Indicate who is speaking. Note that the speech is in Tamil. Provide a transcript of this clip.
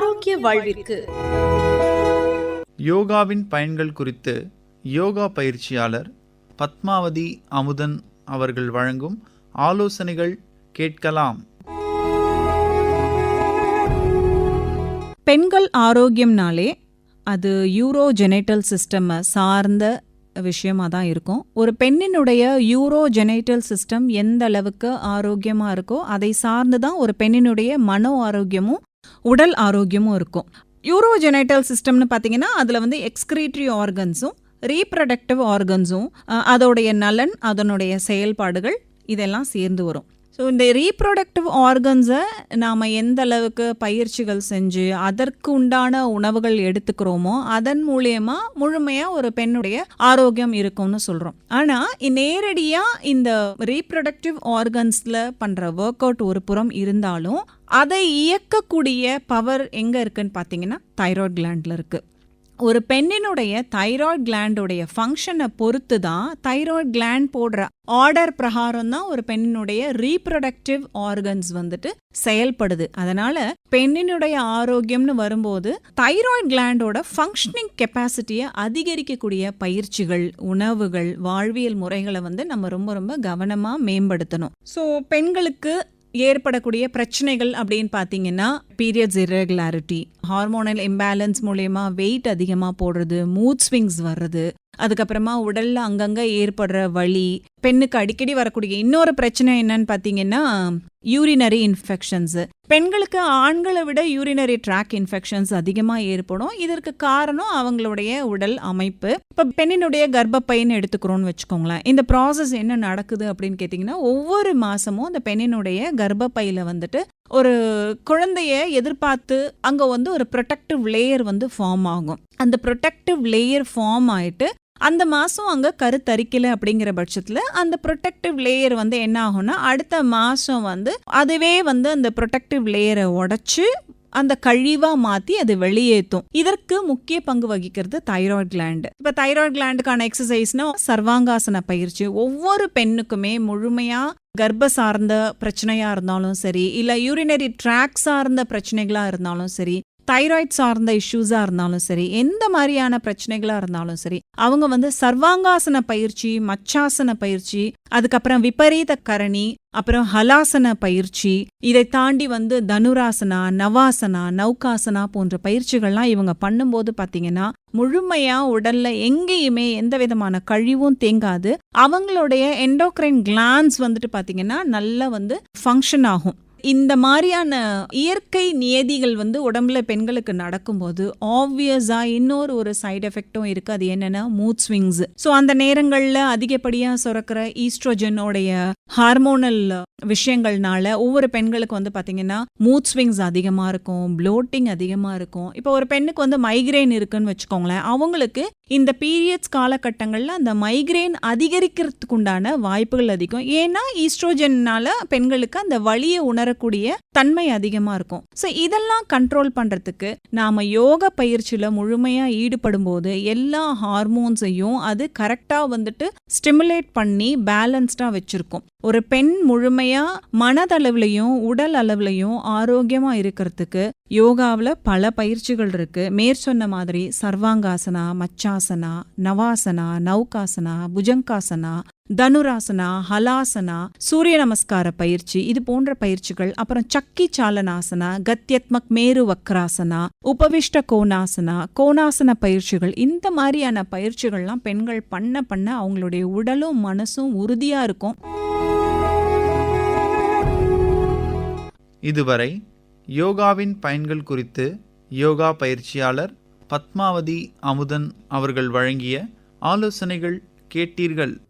Speaker 1: ஆரோக்கிய வாழ்விற்கு.
Speaker 2: யோகாவின் பயன்கள் குறித்து யோகா பயிற்சியாளர் பத்மாவதி அமுதன் அவர்கள் வழங்கும் ஆலோசனைகள் கேட்கலாம்.
Speaker 3: பெண்கள் ஆரோக்கியம்னாலே அது யூரோ ஜெனைட்டல் சிஸ்டம் சார்ந்த விஷயமா தான் இருக்கும். ஒரு பெண்ணினுடைய யூரோ ஜெனைட்டல் சிஸ்டம் எந்த அளவுக்கு ஆரோக்கியமாக இருக்கோ அதை சார்ந்து தான் ஒரு பெண்ணினுடைய மனோ ஆரோக்கியமும் உடல் ஆரோக்கியமும் இருக்கும். யூரோஜெனைட்டல் சிஸ்டம்னு பார்த்தீங்கன்னா அதில் வந்து எக்ஸ்கிரீட்ரி ஆர்கன்ஸும் ரீப்ரடக்டிவ் ஆர்கன்ஸும் அதோடைய நலன் அதனுடைய செயல்பாடுகள் இதெல்லாம் சேர்ந்து வரும். ஸோ இந்த ரீப்ரொடக்டிவ் ஆர்கன்ஸை நாம் எந்த அளவுக்கு பயிற்சிகள் செஞ்சு அதற்கு உண்டான உணவுகள் எடுத்துக்கிறோமோ அதன் மூலயமா முழுமையாக ஒரு பெண்ணுடைய ஆரோக்கியம் இருக்கும்னு சொல்கிறோம் ஆனால் நேரடியாக இந்த ரீப்ரொடக்டிவ் ஆர்கன்ஸில் பண்ணுற ஒர்க் அவுட் ஒரு புறம் இருந்தாலும் அதை இயக்கக்கூடிய பவர் எங்கே இருக்குன்னு பார்த்தீங்கன்னா தைராய்ட் கிளாண்டில் இருக்குது ஒரு பெண்ணினுடைய தைராய்ட் கிளாண்டுடைய ஃபங்க்ஷனை பொறுத்து தான் தைராய்ட் கிளாண்ட் போடுற ஆர்டர் பிரகாரம் தான் ஒரு பெண்ணினுடைய ரீப்ரொடக்டிவ் ஆர்கன்ஸ் வந்துட்டு செயல்படுது. அதனால பெண்ணினுடைய ஆரோக்கியம்னு வரும்போது தைராய்ட் கிளாண்டோட ஃபங்க்ஷனிங் கெப்பாசிட்டியை அதிகரிக்கக்கூடிய பயிற்சிகள் உணவுகள் வாழ்வியல் முறைகளை வந்து நம்ம ரொம்ப ரொம்ப கவனமாக மேம்படுத்தணும். ஸோ பெண்களுக்கு ஏற்படக்கூடிய பிரச்சனைகள் அப்படின்னு பார்த்தீங்கன்னா பீரியட்ஸ் இரெகுலாரிட்டி ஹார்மோனல் இம்பேலன்ஸ் மூலயமா வெயிட் அதிகமாக போடுறது மூட் ஸ்விங்ஸ் வர்றது அதுக்கப்புறமா உடல்ல அங்கங்கே ஏற்படுற வலி பெண்ணுக்கு அடிக்கடி வரக்கூடிய இன்னொரு பிரச்சனை என்னன்னு பார்த்தீங்கன்னா யூரினரி இன்ஃபெக்ஷன்ஸ் பெண்களுக்கு ஆண்களை விட யூரினரி ட்ராக் இன்ஃபெக்ஷன்ஸ் அதிகமாக ஏற்படும். இதற்கு காரணம் அவங்களுடைய உடல் அமைப்பு. இப்போ பெண்ணினுடைய கர்ப்பப்பைன்னு எடுத்துக்கிறோம்னு வச்சுக்கோங்களேன். இந்த ப்ராசஸ் என்ன நடக்குது அப்படின்னு கேட்டிங்கன்னா ஒவ்வொரு மாதமும் அந்த பெண்ணினுடைய கர்ப்பப்பையில் வந்துட்டு ஒரு குழந்தைய எதிர்பார்த்து அங்கே வந்து ஒரு ப்ரொடெக்டிவ் லேயர் வந்து ஃபார்ம் ஆகும். அந்த ப்ரொடெக்டிவ் லேயர் ஃபார்ம் ஆயிட்டு அந்த மாதம் அங்கே கருத்தரிக்கலை அப்படிங்கிற பட்சத்தில் அந்த ப்ரொடெக்டிவ் லேயர் வந்து என்ன ஆகும்னா அடுத்த மாதம் வந்து அதுவே வந்து அந்த ப்ரொடெக்டிவ் லேயரை உடச்சி அந்த கழிவாக மாற்றி அது வெளியேற்றும் இதற்கு முக்கிய பங்கு வகிக்கிறது தைராய்டு கிளாண்டு இப்போ தைராய்டு கிளாண்டுக்கான எக்ஸசைஸ்னா சர்வாங்காசன பயிற்சி. ஒவ்வொரு பெண்ணுக்குமே முழுமையாக கர்ப்ப சார்ந்த பிரச்சனையாக இருந்தாலும் சரி இல்லை யூரினரி ட்ராக் சார்ந்த பிரச்சனைகளாக இருந்தாலும் சரி தைராய்ட் சார்ந்த இஷ்யூஸாக இருந்தாலும் சரி எந்த மாதிரியான பிரச்சனைகளாக இருந்தாலும் சரி அவங்க வந்து சர்வாங்காசன பயிற்சி மச்சாசன பயிற்சி அதுக்கப்புறம் விபரீத கரணி அப்புறம் ஹலாசன பயிற்சி இதை தாண்டி வந்து தனுராசனா நவாசனா நௌகாசனா போன்ற பயிற்சிகள்லாம் இவங்க பண்ணும்போது பார்த்தீங்கன்னா முழுமையா உடல்ல எங்கேயுமே எந்த விதமான கழிவும் தேங்காது. அவங்களுடைய எண்டோக்ரைன் கிளான்ஸ் வந்துட்டு பார்த்தீங்கன்னா நல்லா வந்து ஃபங்க்ஷன் ஆகும். இந்த மாதிரியான இயற்கை நியதிகள் வந்து உடம்புல பெண்களுக்கு நடக்கும்போது ஆப்வியஸாக இன்னொரு ஒரு சைடு எஃபெக்டும் இருக்குது அது என்னென்னா மூட் ஸ்விங்ஸ் ஸோ அந்த நேரங்களில் அதிகப்படியாக சுரக்கிற ஈஸ்ட்ரோஜனோடைய ஹார்மோனல் விஷயங்கள்னால ஒவ்வொரு பெண்களுக்கு வந்து பார்த்தீங்கன்னா மூட் ஸ்விங்ஸ் அதிகமாக இருக்கும் ப்ளோட்டிங் அதிகமாக இருக்கும். இப்போ ஒரு பெண்ணுக்கு வந்து மைக்ரேன் இருக்குன்னு வச்சுக்கோங்களேன் அவங்களுக்கு இந்த பீரியட்ஸ் காலகட்டங்களில் அந்த மைக்ரேன் அதிகரிக்கிறதுக்கு உண்டான வாய்ப்புகள் அதிகம். ஏன்னா ஈஸ்ட்ரோஜன்னால பெண்களுக்கு அந்த வலியை உணரக்கூடிய தன்மை அதிகமாக இருக்கும். ஸோ இதெல்லாம் கண்ட்ரோல் பண்ணுறதுக்கு நாம் யோக பயிற்சியில் முழுமையாக ஈடுபடும் போது எல்லா ஹார்மோன்ஸையும் அது கரெக்டாக வந்துட்டு ஸ்டிமுலேட் பண்ணி பேலன்ஸ்டாக வச்சுருக்கும். ஒரு பெண் முழுமையாக மனதளவுலையும் உடல் அளவுலையும் ஆரோக்கியமாக இருக்கிறதுக்கு யோகாவில் பல பயிற்சிகள் இருக்கு. மேற்சொன்ன மாதிரி சர்வாங்காசனா மச்சாசனா நவாசனா நௌகாசனா புஜங்காசனா தனுராசனா ஹலாசனா சூரிய நமஸ்கார பயிற்சி இது போன்ற பயிற்சிகள் அப்புறம் சக்கி சாலனாசனா கத்தியத்மக் மேரு வக்ராசனா உபவிஷ்ட கோணாசனா கோணாசன பயிற்சிகள் இந்த மாதிரியான பயிற்சிகள்லாம் பெண்கள் பண்ண பண்ண அவங்களுடைய உடலும் மனசும் உறுதியாக இருக்கும்.
Speaker 2: இதுவரை யோகாவின் பயன்கள் குறித்து யோகா பயிற்சியாளர் பத்மாவதி அமுதன் அவர்கள் வழங்கிய ஆலோசனைகள் கேட்டீர்கள்.